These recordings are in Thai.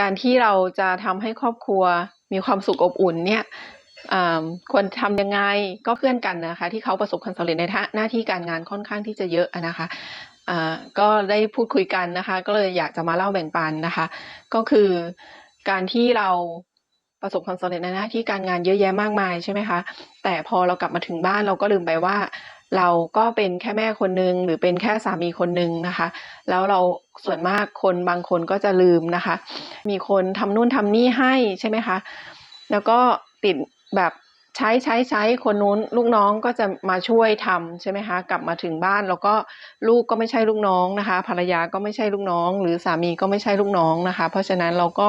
การที่เราจะทำให้ครอบครัวมีความสุขอบอุ่นเนี่ยควรทำยังไงก็เพื่อนกันนะคะ ที่เขาประสบความสำเร็จในหน้าที่การงานค่อนข้างที่จะเยอะนะคะก็ได้พูดคุยกันนะคะ ก็เลยอยากจะมาเล่าแบ่งปันนะคะ ก็คือการที่เราประสบความสำเร็จในหน้าที่การงานเยอะแยะมากมายใช่ไหมคะแต่พอเรากลับมาถึงบ้านเราก็ลืมไปว่า เราก็เป็นแค่แม่คนหนึ่งหรือเป็นแค่สามีคนหนึ่งนะคะ แล้วเราส่วนมากคนบางคนก็จะลืมนะคะ มีคนทำนู่นทำนี่ให้ใช่ไหมคะ แล้วก็ติดแบบใช้ใช้ใช้คนนู้นลูกน้องก็จะมาช่วยทำใช่ไหมคะกลับมาถึงบ้านแล้วก็ลูกก็ไม่ใช่ลูกน้องนะคะ ภรรยาก็ไม่ใช่ลูกน้อง หรือสามีก็ไม่ใช่ลูกน้องนะคะ เพราะฉะนั้นเราก็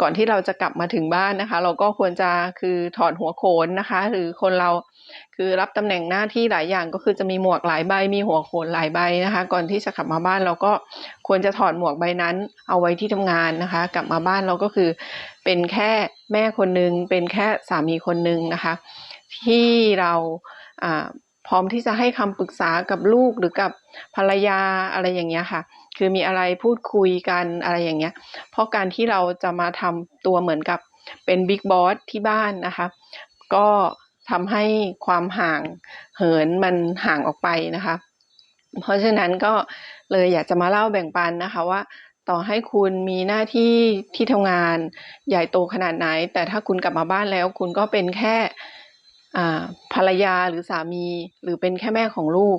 ก่อนที่เราจะกลับมาถึงบ้านนะคะ เราก็ควรจะคือถอดหัวโขนนะคะ หรือคนเราคือรับตำแหน่งหน้าที่หลายอย่างก็คือจะมีหมวกหลายใบมีหัวโขนหลายใบนะคะ ก่อนที่จะกลับมาบ้านเราก็ควรจะถอดหมวกใบนั้น เอาไว้ที่ทำงานนะคะ กลับมาบ้านเราก็คือเป็นแค่แม่คนหนึ่งเป็นแค่สามีคนหนึ่งนะคะ ที่เราอ่า พร้อมที่จะให้คำปรึกษากับลูกหรือกับภรรยาอะไรอย่างเงี้ยค่ะ คือมีอะไรพูดคุยกันอะไรอย่างเงี้ย เพราะการที่เราจะมาทำตัวเหมือนกับเป็นบิ๊กบอสที่บ้านนะคะ ก็ทำให้ความห่างเหินมันห่างออกไปนะคะ เพราะฉะนั้นก็เลยอยากจะมาเล่าแบ่งปันนะคะว่าต่อให้คุณมีหน้าที่ที่ทำงานใหญ่โตขนาดไหน แต่ถ้าคุณกลับมาบ้านแล้ว คุณก็เป็นแค่ ภรรยาหรือสามี หรือเป็นแค่แม่ของลูก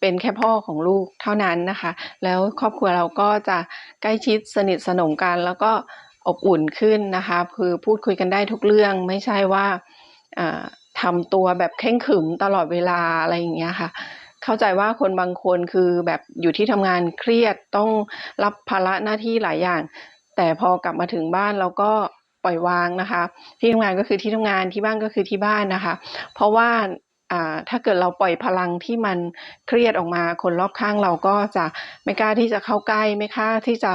เป็นแค่พ่อของลูกเท่านั้นนะคะ แล้วครอบครัวเราก็จะใกล้ชิดสนิทสนมกัน แล้วก็อบอุ่นขึ้นนะคะคือพูดคุยกันได้ทุกเรื่องไม่ใช่ว่าอ่าทำตัวแบบเคร่งขึมตลอดเวลาอะไรอย่างเงี้ยค่ะเข้าใจว่าคนบางคนคือแบบอยู่ที่ทำงานเครียดต้องรับภาระหน้าที่หลายอย่าง แต่พอกลับมาถึงบ้านเราก็ ล่อยวางนะคะ ที่ทำงานก็คือที่ทำงานที่บ้านก็คือที่บ้านนะคะ เพราะว่าอ่าถ้าเกิดเราปล่อยพลังที่มันเครียดออกมาคนรอบข้างเราก็จะไม่กล้าที่จะเข้าใกล้ไม่กล้าที่จะ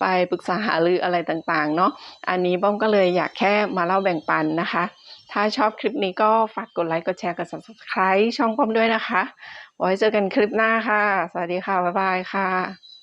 ไปปรึกษาหารืออะไรต่างๆเนาะอันนี้ป้อมก็เลยอยากแค่มาเล่าแบ่งปันนะคะ ถ้าชอบคลิปนี้ก็ฝากกดไลค์กดแชร์กด subscribe ช่องป้อมด้วยนะคะ ไว้เจอกันคลิปหน้าค่ะ สวัสดีค่ะ บ๊ายบายค่ะ